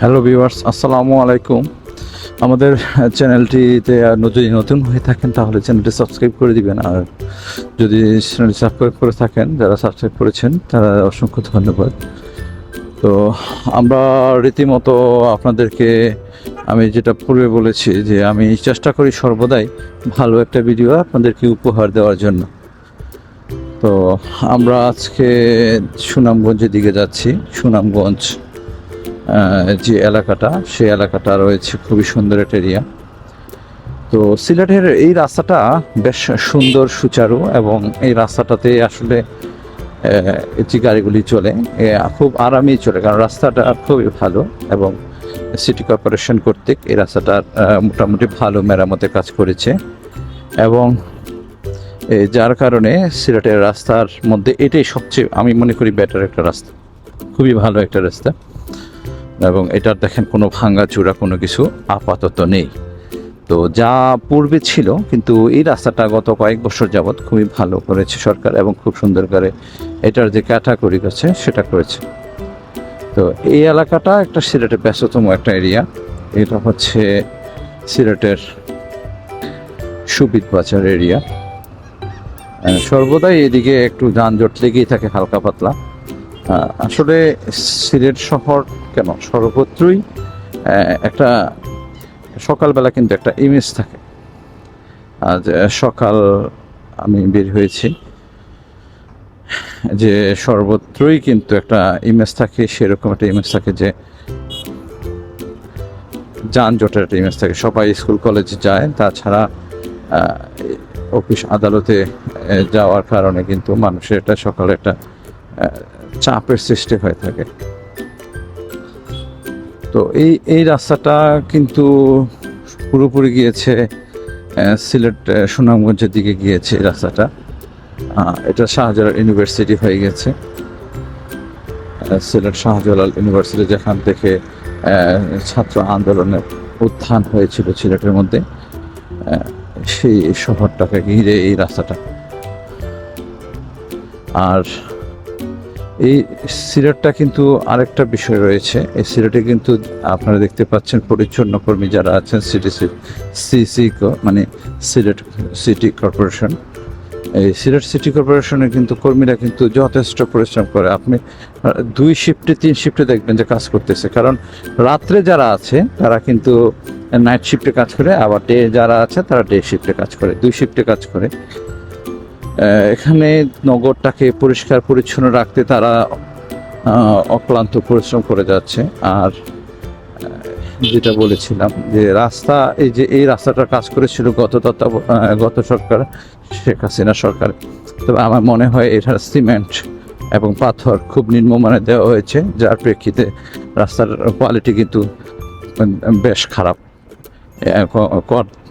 Hello viewers আসসালামু আলাইকুম আমাদের চ্যানেলটিতে যদি নতুন হয়ে থাকেন, তাহলে চ্যানেলটি সাবস্ক্রাইব করে দিবেন। আর যদি চ্যানেলটি সাবস্ক্রাইব করে থাকেন, যারা সাবস্ক্রাইব করেছেন, তারা অসংখ্য ধন্যবাদ। তো আমরা রীতিমতো আপনাদেরকে, আমি যেটা পূর্বে বলেছি যে আমি চেষ্টা করি সর্বদাই ভালো একটা ভিডিও আপনাদেরকে উপহার দেওয়ার জন্য। তো আমরা আজকে সুনামগঞ্জের দিকে যাচ্ছি। সুনামগঞ্জ যে এলাকাটা, সেই এলাকাটা রয়েছে খুবই সুন্দর একটা এরিয়া তো সিলেটের এই রাস্তাটা বেশ সুন্দর, সুচারু এবং এই রাস্তাটাতে আসলে যে গাড়িগুলি চলে খুব আরামেই চলে, কারণ রাস্তাটা খুবই ভালো এবং সিটি কর্পোরেশন কর্তৃক এই রাস্তাটার মোটামুটি ভালো মেরামতের কাজ করেছে এবং যার কারণে সিলেটের রাস্তার মধ্যে এটাই সবচেয়ে, আমি মনে করি বেটার একটা রাস্তা। খুবই ভালো একটা রাস্তা। এবং এটার দেখেন কোনো ভাঙ্গা চূড়া কোনো কিছু আপাতত নেই। তো যা পূর্বে ছিল, কিন্তু এই রাস্তাটা গত কয়েক বছর যাবৎ খুবই ভালো করেছে সরকার এবং খুব সুন্দর করে এটার যে ক্যাটাগরি আছে, সেটা করেছে। তো এই এলাকাটা একটা সিলেটের ব্যস্ততম একটা এরিয়া। এটা হচ্ছে সিলেটের সুবিদ বাজার এরিয়া সর্বদাই এদিকে একটু যানজট লেগেই থাকে হালকা পাতলা। আসলে সিলেট শহর কেন? সর্বত্রই একটা সকালবেলা কিন্তু একটা ইমেজ থাকে। আজ সকাল আমি বের হয়েছি, যে সর্বত্রই কিন্তু একটা ইমেজ থাকে, সেরকম একটা ইমেজ থাকে যে যানজটের একটা ইমেজ থাকে। সবাই স্কুল কলেজে যায়, তাছাড়া অফিস আদালতে যাওয়ার কারণে কিন্তু মানুষের একটা সকালে একটা চাপের সৃষ্টি হয়ে থাকে। তো এই এই রাস্তাটা কিন্তু পুরোপুরি গিয়েছে সিলেট সুনামগঞ্জের দিকে গিয়েছে এই রাস্তাটা। এটা শাহজালাল ইউনিভার্সিটি হয়ে গেছে। সিলেট শাহজালাল ইউনিভার্সিটি যেখান থেকে ছাত্র আন্দোলনের উত্থান হয়েছিল সিলেটের মধ্যে সেই শহরটাকে ঘিরে এই রাস্তাটা। আর এই সিলেটটা কিন্তু আরেকটা বিষয় রয়েছে। এই সিলেটে কিন্তু আপনারা দেখতে পাচ্ছেন পরিচ্ছন্ন কর্মী যারা আছেন, সিটি সিসি মানে সিলেট সিটি কর্পোরেশন। এই সিলেট সিটি কর্পোরেশনের কিন্তু কর্মীরা কিন্তু যথেষ্ট পরিশ্রম করে। আপনি দুই শিফটে, তিন শিফটে দেখবেন যে কাজ করতেছে। কারণ রাত্রে যারা আছে, তারা কিন্তু নাইট শিফটে কাজ করে, আবার ডে যারা আছে, তারা ডে শিফটে কাজ করে, দুই শিফটে কাজ করে। এখানে নগরটাকে পরিষ্কার পরিচ্ছন্ন রাখতে তারা অক্লান্ত পরিশ্রম করে যাচ্ছে। আর যেটা বলেছিলাম যে রাস্তা এই যে এই রাস্তাটার কাজ করেছিল গত আহ, গত সরকার শেখ হাসিনা সরকার। তবে আমার মনে হয় এটার সিমেন্ট এবং পাথর খুব নিম্নমানে দেওয়া হয়েছে যার প্রেক্ষিতে রাস্তার কোয়ালিটি কিন্তু বেশ খারাপ।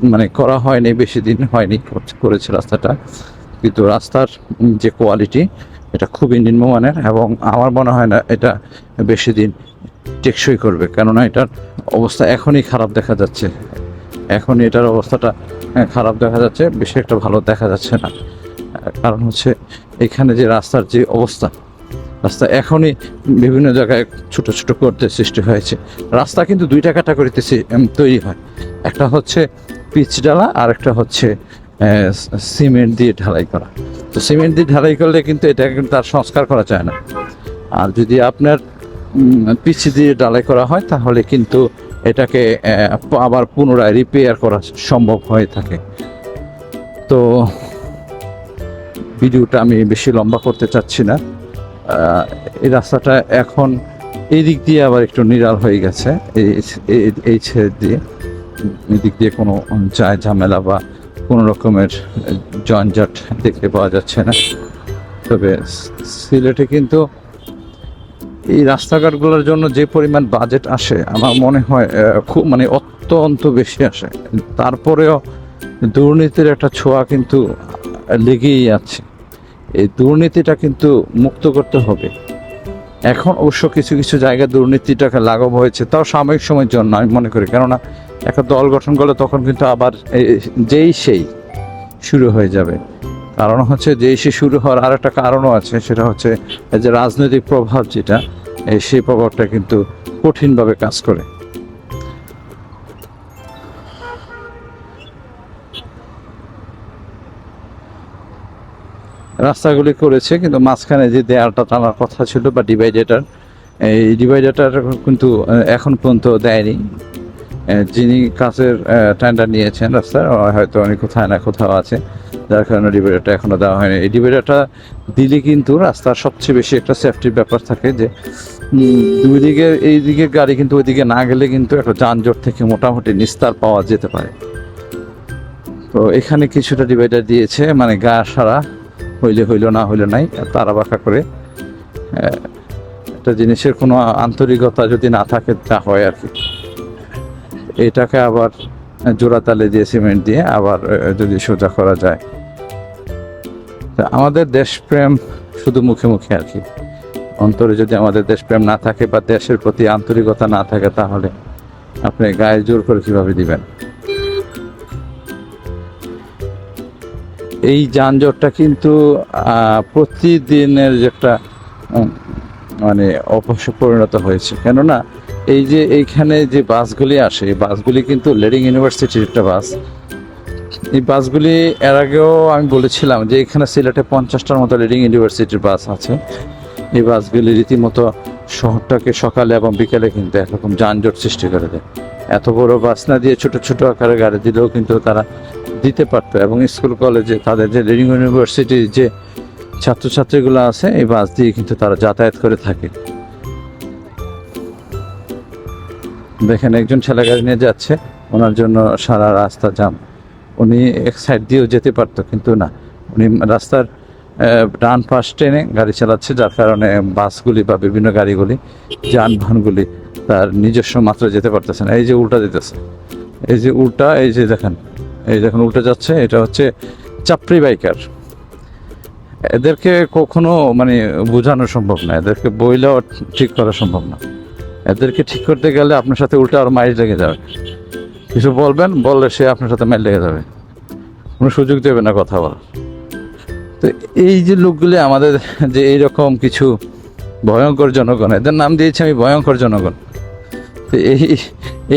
মানে করা হয়নি বেশি দিন হয়নি করেছে রাস্তাটা। কিন্তু রাস্তার যে কোয়ালিটি এটা খুবই নিম্নমানের এবং আমার মনে হয় না এটা বেশি দিন টেকসই করবে। কেননা এটার অবস্থা এখনই খারাপ দেখা যাচ্ছে। এখন এটার অবস্থাটা খারাপ দেখা যাচ্ছে, বেশি একটা ভালো দেখা যাচ্ছে না। কারণ হচ্ছে এখানে যে রাস্তার যে অবস্থা, রাস্তা এখনই বিভিন্ন জায়গায় ছোট ছোট করতে সৃষ্টি হয়েছে। রাস্তা কিন্তু দুইটা ক্যাটাগরিতে তৈরি হয়। একটা হচ্ছে পিচ ডালা আর একটা হচ্ছে সিমেন্ট দিয়ে ঢালাই করা। তো সিমেন্ট দিয়ে ঢালাই করলে কিন্তু এটা কিন্তু তার সংস্কার করা যায় না। আর যদি আপনার পিচ দিয়ে ঢালাই করা হয়, তাহলে কিন্তু এটাকে আবার পুনরায় রিপেয়ার করা সম্ভব হয়ে থাকে। তো ভিডিওটা আমি বেশি লম্বা করতে চাচ্ছি না। এই রাস্তাটা এখন এই দিক দিয়ে আবার একটু নিরাল হয়ে গেছে, এই, এই- ছেড়ে দিয়ে। এই দিক দিয়ে কোনো যায় ঝামেলা বা কোনো রকমের জঞ্জট দেখতে পাওয়া যাচ্ছে না। তবে সিলেটে কিন্তু এই রাস্তাঘাটগুলোর জন্য যে পরিমাণ বাজেট আসে, আমার মনে হয় খুব মানে অত্যন্ত বেশি আসে। তারপরেও দুর্নীতির একটা ছোঁয়া কিন্তু লেগেই আছে। এই দুর্নীতিটা কিন্তু মুক্ত করতে হবে। এখন অবশ্য কিছু কিছু জায়গায় দুর্নীতিটাকে লাঘব হয়েছে, তাও সাময়িক সময়ের জন্য আমি মনে করি। কেননা একটা দল গঠন করলে তখন কিন্তু আবার যেই সেই শুরু হয়ে যাবে। কারণ হচ্ছে যেই সে শুরু হওয়ার আর একটা কারণও আছে, সেটা হচ্ছে যে রাজনৈতিক প্রভাব যেটা সেই প্রভাবটা কিন্তু কঠিনভাবে কাজ করে। রাস্তাগুলি করেছে, কিন্তু মাঝখানে যে দেয়ালটা টানার কথা ছিল বা ডিভাইডেটার এই ডিভাইডেটার কিন্তু এখন পর্যন্ত দেয়নি। যিনি কাজের টেন্ডার নিয়েছেন রাস্তার হয়তো অনেক কোথায় না কোথাও আছে, যার কারণে ডিভাইডারটা এখনও দেওয়া হয়নি। এই ডিভাইডারটা দিলে কিন্তু রাস্তার সবচেয়ে বেশি একটা সেফটির ব্যাপার থাকে যে দুই দিকে, এই দিকের গাড়ি কিন্তু ওইদিকে না গেলে কিন্তু একটা যানজট থেকে মোটামুটি নিস্তার পাওয়া যেতে পারে। তো এখানে কিছুটা ডিভাইডার দিয়েছে মানে গা সারা হইলে হইল, না হইলে নাই, তারা বাঁকা করে একটা জিনিসের কোনো আন্তরিকতা যদি না থাকে, তা হয় আর কি। এটাকে আবার জোড়া তালে দিয়ে, সিমেন্ট দিয়ে আবার যদি সোজা করা যায়। আমাদের দেশপ্রেম শুধু মুখে মুখে আর কি। অন্তরে যদি আমাদের দেশপ্রেম না থাকে বা দেশের প্রতি আন্তরিকতা না থাকে, তাহলে আপনি গায়ে জোর করে কীভাবে দিবেন? এই যানজটটা কিন্তু প্রতিদিনের যে একটা মানে অভ্যাসে পরিণত হয়েছে। কেননা, এই যে এইখানে যে বাসগুলি আসে, এই বাসগুলি কিন্তু লেডিং ইউনিভার্সিটির একটা বাস। এই বাসগুলি এর আগেও আমি বলেছিলাম যে এখানে সিলেটে পঞ্চাশটার মতো লিডিং ইউনিভার্সিটির বাস আছে। এই বাসগুলি রীতিমতো শহরটাকে সকালে এবং বিকেলে কিন্তু একরকম যানজট সৃষ্টি করে দেয়। এত বড় বাস না দিয়ে ছোট ছোট আকারে গাড়ি দিলেও কিন্তু তারা দিতে পারতো এবং স্কুল, কলেজে তাদের যে লিডিং ইউনিভার্সিটির যে ছাত্রছাত্রীগুলো আছে, এই বাস দিয়ে কিন্তু তারা যাতায়াত করে থাকে। দেখেন, একজন ছেলে গাড়ি নিয়ে যাচ্ছে, ওনার জন্য সারা রাস্তা জাম। উনি এক সাইড দিয়েও যেতে পারতো, কিন্তু না। উনি রাস্তার ডান পাশ টেনে গাড়ি চালাচ্ছে, যার কারণে বাসগুলি বা বিভিন্ন গাড়িগুলি যানবাহনগুলি তার নিজস্ব মাত্রা যেতে পারতেছে না। এই যে উল্টা যেতেছে এই যে উল্টা, এই যে দেখেন, এই দেখেন উল্টা যাচ্ছে, এটা হচ্ছে চাপড়ি বাইকার। এদেরকে কখনো মানে বোঝানো সম্ভব না, এদেরকে বইলেও ঠিক করা সম্ভব না। এদেরকে ঠিক করতে গেলে আপনার সাথে উল্টা আর মাইল লেগে যাবে। কিছু বলবেন, বললে সে আপনার সাথে মাইল লেগে যাবে। কোনো সুযোগ দেবে না কথা বলার। তো এই যে লোকগুলি আমাদের যে এইরকম কিছু ভয়ঙ্কর জনগণ, এদের নাম দিয়েছি আমি ভয়ঙ্কর জনগণ। তো এই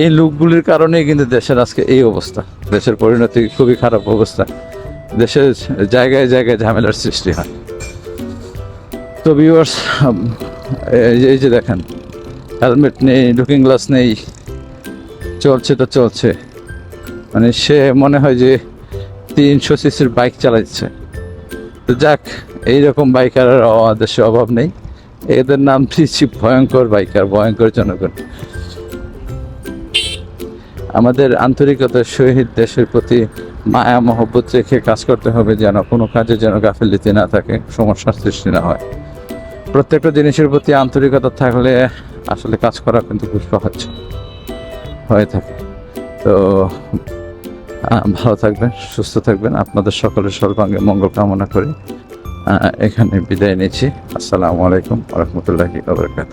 এই লোকগুলির কারণেই কিন্তু দেশের আজকে এই অবস্থা। দেশের পরিণতি খুবই খারাপ অবস্থা। দেশের জায়গায় জায়গায় ঝামেলার সৃষ্টি হয়। তো ভিউয়ার্স এই যে দেখেন হেলমেট নেই লুকিং গ্লাস নেই, চলছে তো চলছে। মানে সে মনে হয় যে তিনশো সিসির বাইক চালাচ্ছে। তো যাক, এইরকম বাইকার দেশে অভাব নেই। এদের নাম দিচ্ছি ভয়ঙ্কর বাইকার, ভয়ঙ্কর জনগণ। আমাদের আন্তরিকতার সহিত দেশের প্রতি মায়া, মহব্বত রেখে কাজ করতে হবে যেন কোনো কাজে যেন গাফিলতি না থাকে, সমস্যার সৃষ্টি না হয়। প্রত্যেকটা জিনিসের প্রতি আন্তরিকতা থাকলে আসলে কাজ করা কিন্তু খুব সহজ হয়ে থাকে। তো ভালো থাকবেন, সুস্থ থাকবেন। আপনাদের সকলের সর্বাঙ্গে মঙ্গল কামনা করি। এখানে বিদায় নিচ্ছি। আসসালামু আলাইকুম রহমতুল্লাহি আবরকাত